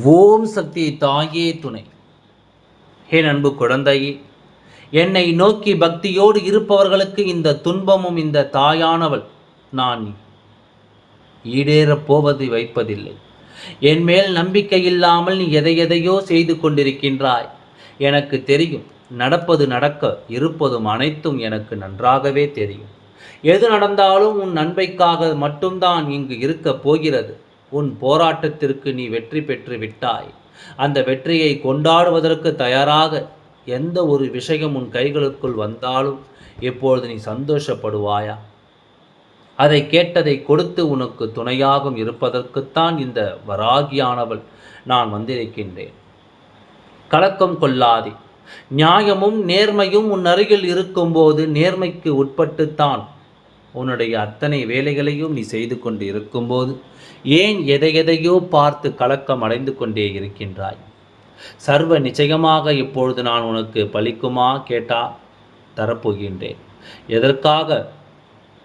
ஓம் சக்தி தாயே துணை. என் அன்பு குழந்தையே என்னை நோக்கி பக்தியோடு இருப்பவர்களுக்கு இந்த துன்பமும் இந்த தாயானவள் நான் ஈடேறப் போவது வைப்பதில்லை. என் மேல் நம்பிக்கை இல்லாமல் நீ எதை எதையோ செய்து கொண்டிருக்கின்றாய். எனக்கு தெரியும் நடப்பது நடக்க இருப்பதும் அனைத்தும் எனக்கு நன்றாகவே தெரியும். எது நடந்தாலும் உன் நன்மைக்காக மட்டும்தான் இங்கு இருக்கப் போகிறது. உன் போராட்டத்திற்கு நீ வெற்றி பெற்று விட்டாய். அந்த வெற்றியை கொண்டாடுவதற்கு தயாராக எந்த ஒரு விஷயம் உன் கைகளுக்குள் வந்தாலும் இப்பொழுது நீ சந்தோஷப்படுவாயா? அதை கேட்டதை கொடுத்து உனக்கு துணையாகவும் இருப்பதற்குத்தான் இந்த வராகியானவள் நான் வந்திருக்கின்றேன். கலக்கம் கொள்ளாதே. நியாயமும் நேர்மையும் உன் அருகில் இருக்கும்போது நேர்மைக்கு உட்பட்டுத்தான் உன்னுடைய அத்தனை வேலைகளையும் நீ செய்து கொண்டு இருக்கும்போது ஏன் எதை எதையோ பார்த்து கலக்கம் அடைந்து கொண்டே இருக்கின்றாய்? சர்வ நிச்சயமாக இப்பொழுது நான் உனக்கு பலிக்குமா கேட்டா தரப்போகின்றேன். எதற்காக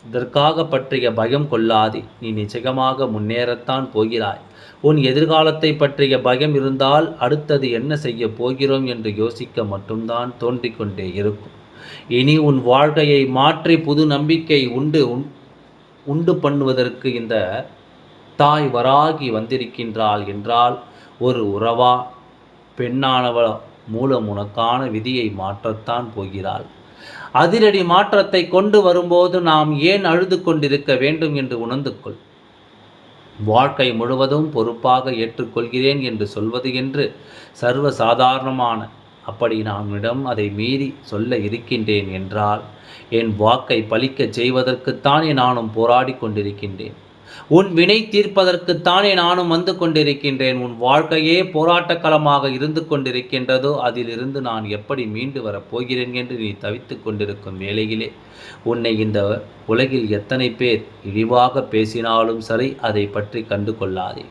இதற்காக பற்றிய பயம் கொள்ளாதே நீ நிச்சயமாக முன்னேறத்தான் போகிறாய். உன் எதிர்காலத்தை பற்றிய பயம் இருந்தால் அடுத்தது என்ன செய்ய போகிறோம் என்று யோசிக்க மட்டும்தான் தோன்றிக் கொண்டே இருக்கும். இனி உன் வாழ்க்கையை மாற்றி புது நம்பிக்கை உண்டு உண்- உண்டு பண்ணுவதற்கு இந்த தாய் வராகி வந்திருக்கின்றாள் என்றால் ஒரு உறவா? பெண்ணானவள் மூலம் உனக்கான விதியை மாற்றத்தான் போகிறாள். அதிரடி மாற்றத்தை கொண்டு வரும்போது நாம் ஏன் அழுது கொண்டிருக்க வேண்டும் என்று உணர்ந்து கொள். வாழ்க்கை முழுவதும் பொறுப்பாக ஏற்றுக்கொள்கிறேன் என்று சொல்வது என்று சர்வ சாதாரணமான அப்படி நான் உன்னிடம் அதை மீறி சொல்ல இருக்கின்றேன் என்றால் என் வாக்கை பழிக்கச் செய்வதற்குத்தானே நானும் போராடி கொண்டிருக்கின்றேன். உன் வினை தீர்ப்பதற்குத்தானே நானும் வந்து கொண்டிருக்கின்றேன். உன் வாழ்க்கையே போராட்டக் களமாக இருந்து கொண்டிருக்கின்றதோ அதிலிருந்து நான் எப்படி மீண்டு வரப் போகிறேன் என்று நீ தவித்து கொண்டிருக்கும் வேளையிலே உன்னை இந்த உலகில் எத்தனை பேர் இழிவாக பேசினாலும் சரி அதை பற்றி கண்டு கொள்ளாதே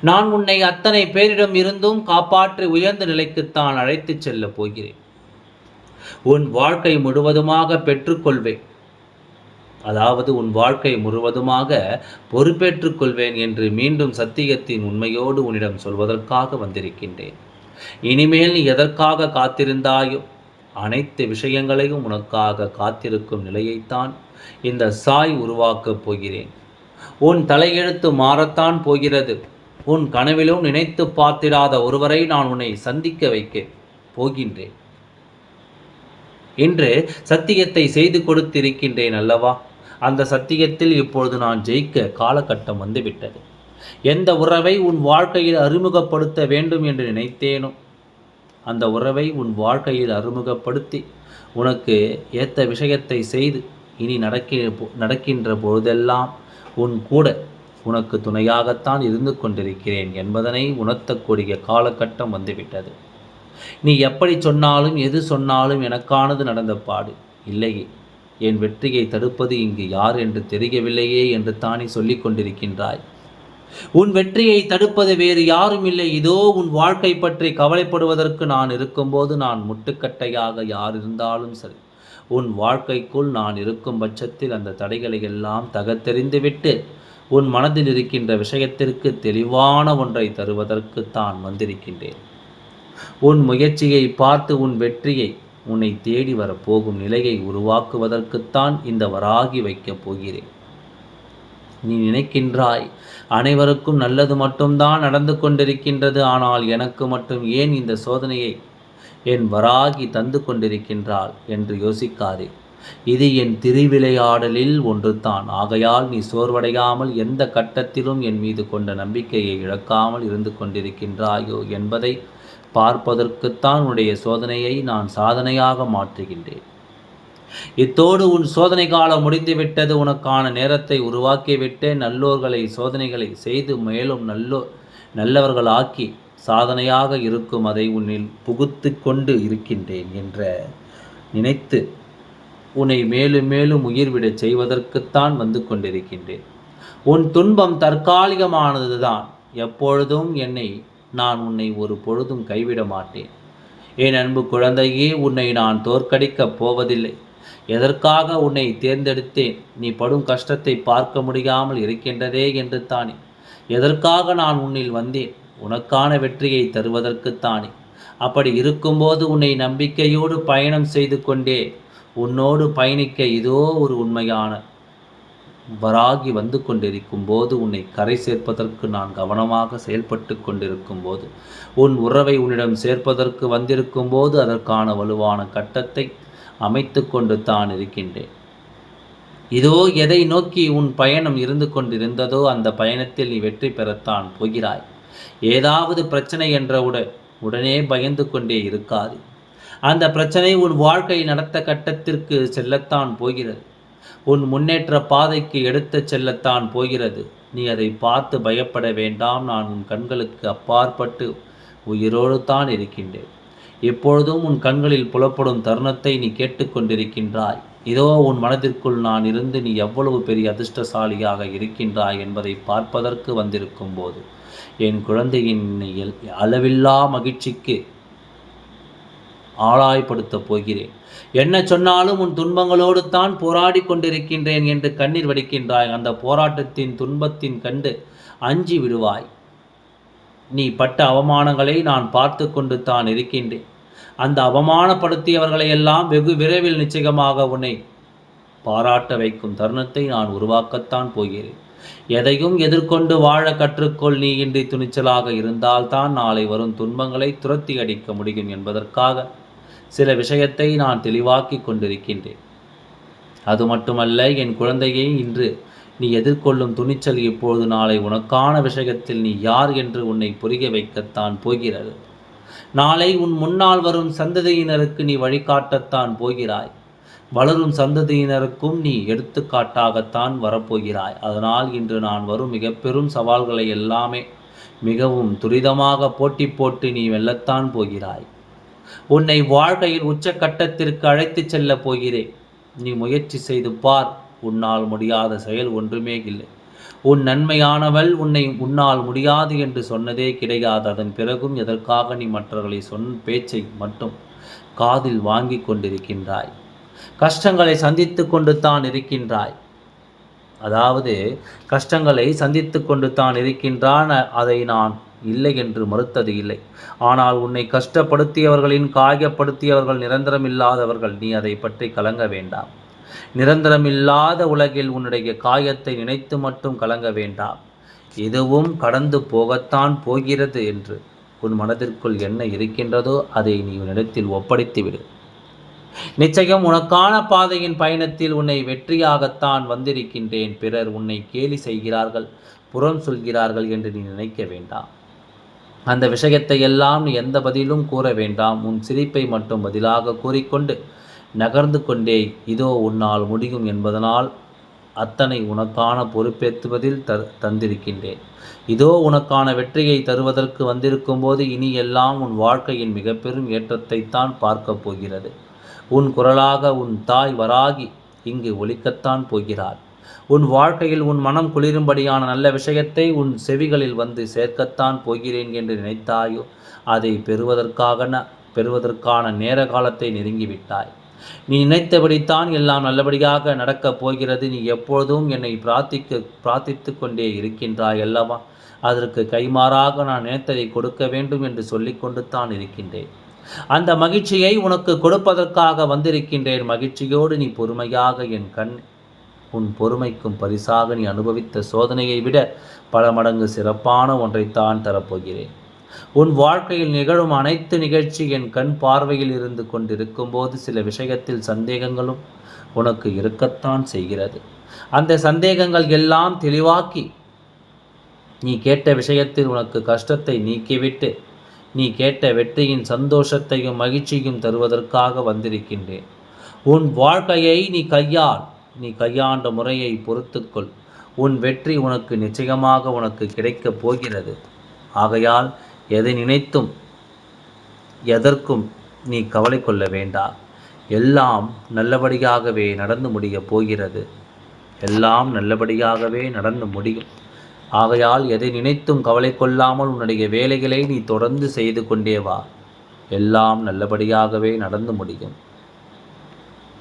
நான் உன்னை அத்தனை பேரிடம் இருந்தும் காப்பாற்றி உயர்ந்த நிலைக்குத்தான் அழைத்துச் செல்லப் போகிறேன். உன் வாழ்க்கை முழுவதுமாக பெற்றுக்கொள்வேன். அதாவது உன் வாழ்க்கை முழுவதுமாக பொறுப்பேற்றுக் கொள்வேன் என்று மீண்டும் சத்தியத்தின் உண்மையோடு உன்னிடம் சொல்வதற்காக வந்திருக்கின்றேன். இனிமேல் நீ எதற்காக காத்திருந்தாயோ அனைத்து விஷயங்களையும் உனக்காக காத்திருக்கும் நிலையைத்தான் இந்த சாய் உருவாக்கப் போகிறேன். உன் தலையெழுத்து மாறத்தான் போகிறது. உன் கனவிலும் நினைத்து பார்த்திராத ஒருவரை நான் உன்னை சந்திக்க வைக்க போகின்றேன். இன்று சத்தியத்தை செய்து கொடுத்திருக்கின்றேன் அல்லவா? அந்த சத்தியத்தில் இப்பொழுது நான் ஜெயிக்க காலகட்டம் வந்துவிட்டது. எந்த உறவை உன் வாழ்க்கையில் அறிமுகப்படுத்த வேண்டும் என்று நினைத்தேனோ அந்த உறவை உன் வாழ்க்கையில் அறிமுகப்படுத்தி உனக்கு ஏற்ற விஷயத்தை செய்து இனி நடக்கி நடக்கின்ற பொழுதெல்லாம் உன் கூட உனக்கு துணையாகத்தான் இருந்து கொண்டிருக்கிறேன் என்பதனை உணர்த்தக்கூடிய காலகட்டம் வந்துவிட்டது. நீ எப்படி சொன்னாலும் எது சொன்னாலும் எனக்கானது நடந்த பாடு. இல்லையே என் வெற்றியை தடுப்பது இங்கு யார் என்று தெரியவில்லையே என்று தானே சொல்லிக் கொண்டிருக்கின்றாய். உன் வெற்றியை தடுப்பது வேறு யாரும் இல்லை. இதோ உன் வாழ்க்கை பற்றி கவலைப்படுவதற்கு நான் இருக்கும்போது நான் முட்டுக்கட்டையாக யார் இருந்தாலும் சரி உன் வாழ்க்கைக்குள் நான் இருக்கும் பட்சத்தில் அந்த தடைகளை எல்லாம் தகர்த்தெறிந்துவிட்டு உன் மனதில் இருக்கின்ற விஷயத்திற்கு தெளிவான ஒன்றை தருவதற்கு தான் வந்திருக்கின்றேன். உன் முயற்சியை பார்த்து உன் வெற்றியை உன்னை தேடி வரப்போகும் நிலையை உருவாக்குவதற்குத்தான் இந்த வராகி வைக்கப் போகிறேன். நீ நினைக்கின்றாய் அனைவருக்கும் நல்லது மட்டும்தான் நடந்து கொண்டிருக்கின்றது ஆனால் எனக்கு மட்டும் ஏன் இந்த சோதனையை என் வராகி தந்து கொண்டிருக்கின்றாள் என்று யோசிக்காதே. இது என் திருவிளையாடலில் ஒன்றுதான். ஆகையால் நீ சோர்வடையாமல் எந்த கட்டத்திலும் என் மீது கொண்ட நம்பிக்கையை இழக்காமல் இருந்து கொண்டிருக்கின்றாயோ என்பதை பார்ப்பதற்குத்தான் உன்னுடைய சோதனையை நான் சாதனையாக மாற்றுகின்றேன். இத்தோடு உன் சோதனை காலம் முடிந்துவிட்டது. உனக்கான நேரத்தை உருவாக்கிவிட்டு நல்லோர்களை சோதனைகளை செய்து மேலும் நல்லோ நல்லவர்களாக்கி சாதனையாக இருக்கும் அதை உன்னில் புகுத்து கொண்டு இருக்கின்றேன் என்ற நினைத்து உன்னை மேலும் மேலும் உயிர்விடச் செய்வதற்குத்தான் வந்து கொண்டிருக்கின்றேன். உன் துன்பம் தற்காலிகமானதுதான். எப்பொழுதும் என்னை நான் உன்னை ஒரு பொழுதும் கைவிட மாட்டேன். என் அன்பு குழந்தையே உன்னை நான் தோற்கடிக்கப் போவதில்லை. எதற்காக உன்னை தேர்ந்தெடுத்தேன்? நீ படும் கஷ்டத்தை பார்க்க முடியாமல் இருக்கின்றதே என்று தானே. எதற்காக நான் உன்னில் வந்தேன்? உனக்கான வெற்றியை தருவதற்குத்தானே அப்படி இருக்கும்போது உன்னை நம்பிக்கையோடு பயணம் செய்து கொண்டே உன்னோடு பயணிக்க இதோ ஒரு உண்மையான. வராகி வந்து கொண்டிருக்கும் போது உன்னை கரை சேர்ப்பதற்கு நான் கவனமாக செயல்பட்டு கொண்டிருக்கும் போது உன் உறவை உன்னிடம் சேர்ப்பதற்கு வந்திருக்கும் போது அதற்கான வலுவான கட்டத்தை அமைத்து கொண்டு தான் இருக்கின்றேன். இதோ எதை நோக்கி உன் பயணம் இருந்து கொண்டிருந்ததோ அந்த பயணத்தில் நீ வெற்றி பெறத்தான் போகிறாய். ஏதாவது பிரச்சனை என்றவுடன் உடனே பயந்து கொண்டே இருக்காது. அந்த பிரச்சனை உன் வாழ்க்கை நடத்த கட்டத்திற்கு செல்லத்தான் போகிறது. உன் முன்னேற்ற பாதைக்கு எடுத்துச் செல்லத்தான் போகிறது. நீ அதை பார்த்து பயப்பட வேண்டாம். நான் உன் கண்களுக்கு அப்பாற்பட்டு உயிரோடு தான் இருக்கின்றேன். எப்பொழுதும் உன் கண்களில் புலப்படும் தருணத்தை நீ கேட்டுக்கொண்டிருக்கின்றாய் இதோ உன் மனதிற்குள் நான் இருந்து நீ எவ்வளவு பெரிய அதிர்ஷ்டசாலியாக இருக்கின்றாய் என்பதை பார்ப்பதற்கு வந்திருக்கும் போது என் குழந்தையின் அளவில்லா மகிழ்ச்சிக்கு ஆளாய்ப்படுத்தப் போகிறேன். என்ன சொன்னாலும் உன் துன்பங்களோடு தான் போராடி கொண்டிருக்கின்றேன் என்று கண்ணீர் வடிக்கின்றாய். அந்த போராட்டத்தின் துன்பத்தின் கண்டு அஞ்சி விடுவாய். நீ பட்ட அவமானங்களை நான் பார்த்து கொண்டு தான் இருக்கின்றேன். அந்த அவமானப்படுத்தியவர்களை எல்லாம் வெகு விரைவில் நிச்சயமாக உன்னை பாராட்ட வைக்கும் தருணத்தை நான் உருவாக்கத்தான் போகிறேன். எதையும் எதிர்கொண்டு வாழ கற்றுக்கொள். நீ இன்றி துணிச்சலாக இருந்தால்தான் நாளை வரும் துன்பங்களை துரத்தி அடிக்க முடியும் என்பதற்காக சில விஷயத்தை நான் தெளிவாக்கி கொண்டிருக்கின்றேன். அது மட்டுமல்ல என் குழந்தையை இன்று நீ எதிர்கொள்ளும் துணிச்சல் இப்போது நாளை உனக்கான விஷயத்தில் நீ யார் என்று உன்னை புரிய வைக்கத்தான் போகிறது. நாளை உன் முன்னால் வரும் சந்ததியினருக்கு நீ வழிகாட்டத்தான் போகிறாய். வளரும் சந்ததியினருக்கும் நீ எடுத்துக்காட்டாகத்தான் வரப்போகிறாய். அதனால் இன்று நான் வரும் மிக பெரும் சவால்களை எல்லாமே மிகவும் துரிதமாக போட்டி போட்டு நீ வெல்லத்தான் போகிறாய். உன்னை வாழ்க்கையில் உச்சக்கட்டத்திற்கு அழைத்துச் செல்லப் போகிறேன். நீ முயற்சி செய்து பார் உன்னால் முடியாத செயல் ஒன்றுமே இல்லை. உன் நன்மையானவள் உன்னை உன்னால் முடியாது என்று சொன்னதே கிடையாது. அதன் பிறகும் எதற்காக நீ மற்றவர்களை சொன் பேச்சை மட்டும் காதில் வாங்கி கொண்டிருக்கின்றாய்? கஷ்டங்களை சந்தித்து கொண்டு தான் இருக்கின்றாய். அதாவது கஷ்டங்களை சந்தித்து கொண்டு தான் இருக்கின்றான். அதை நான் இல்லை என்று மறுத்தது இல்லை. ஆனால் உன்னை கஷ்டப்படுத்தியவர்களின் காயப்படுத்தியவர்கள் நிரந்தரமில்லாதவர்கள் நீ அதை பற்றி கலங்க வேண்டாம். நிரந்தரமில்லாத உலகில் உன்னுடைய காயத்தை நினைத்து மட்டும் கலங்க வேண்டாம். எதுவும் கடந்து போகத்தான் போகிறது என்று உன் மனதிற்குள் என்ன இருக்கின்றதோ அதை நீ உன்னிடத்தில் ஒப்படைத்துவிடு நிச்சயம் உனக்கான பாதையின் பயணத்தில் உன்னை வெற்றியாகத்தான் வந்திருக்கின்றேன். பிறர் உன்னை கேலி செய்கிறார்கள் புறம் சொல்கிறார்கள் என்று நீ நினைக்க வேண்டாம். அந்த விஷயத்தை எல்லாம் நீ எந்த பதிலும் கூற வேண்டாம். உன் சிரிப்பை மட்டும் பதிலாக கூறிக்கொண்டு நகர்ந்து கொண்டே இதோ உன்னால் முடியும் என்பதனால் அத்தனை உனக்கான பொறுப்பேற்றுவதில் த தந்திருக்கின்றேன். இதோ உனக்கான வெற்றியை தருவதற்கு வந்திருக்கும் போது இனி எல்லாம் உன் வாழ்க்கையின் மிக பெரும் ஏற்றத்தைத்தான் பார்க்கப் போகிறது. உன் குரலாக உன் தாய் வராகி இங்கு ஒழிக்கத்தான் போகிறாள். உன் வாழ்க்கையில் உன் மனம் குளிரும்படியான நல்ல விஷயத்தை உன் செவிகளில் வந்து சேர்க்கத்தான் போகிறேன் என்று நினைத்தாயோ அதை பெறுவதற்காக பெறுவதற்கான நேர காலத்தை நெருங்கிவிட்டாய். நீ நினைத்தபடித்தான் எல்லாம் நல்லபடியாக நடக்கப் போகிறது. நீ எப்பொழுதும் என்னை பிரார்த்திக்க பிரார்த்தித்து கொண்டே இருக்கின்றாய் அல்லவா? அதற்கு கைமாறாக நான் நினைத்ததை கொடுக்க வேண்டும் என்று சொல்லிக்கொண்டு தான் இருக்கின்றேன். அந்த மகிழ்ச்சியை உனக்கு கொடுப்பதற்காக வந்திருக்கின்றேன். மகிழ்ச்சியோடு நீ பொறுமையாக என் கண் உன் பொறுமைக்கும் பரிசாக நீ அனுபவித்த சோதனையை விட பல மடங்கு சிறப்பான ஒன்றைத்தான் தரப்போகிறேன். உன் வாழ்க்கையில் நிகழும் அனைத்து நிகழ்ச்சி என் கண் பார்வையில் இருந்து கொண்டிருக்கும் போது சில விஷயத்தில் சந்தேகங்களும் உனக்கு இருக்கத்தான் செய்கிறது. அந்த சந்தேகங்கள் எல்லாம் தெளிவாக்கி நீ கேட்ட விஷயத்தில் உனக்கு கஷ்டத்தை நீக்கிவிட்டு நீ கேட்ட வெற்றியின் சந்தோஷத்தையும் மகிழ்ச்சியும் தருவதற்காக வந்திருக்கின்றேன். உன் வாழ்க்கையை நீ கையால் நீ கையாண்ட முறையை பொறுத்துக்கொள். உன் வெற்றி உனக்கு நிச்சயமாக உனக்கு கிடைக்கப் போகிறது. ஆகையால் எதை நினைத்தும் எதற்கும் நீ கவலை கொள்ள வேண்டாம் எல்லாம் நல்லபடியாகவே நடந்து முடியப் போகிறது. எல்லாம் நல்லபடியாகவே நடந்து முடியும். ஆகையால் எதை நினைத்தும் கவலை கொள்ளாமல் உன்னுடைய வேலைகளை நீ தொடர்ந்து செய்து கொண்டே வா. எல்லாம் நல்லபடியாகவே நடந்து முடியும்.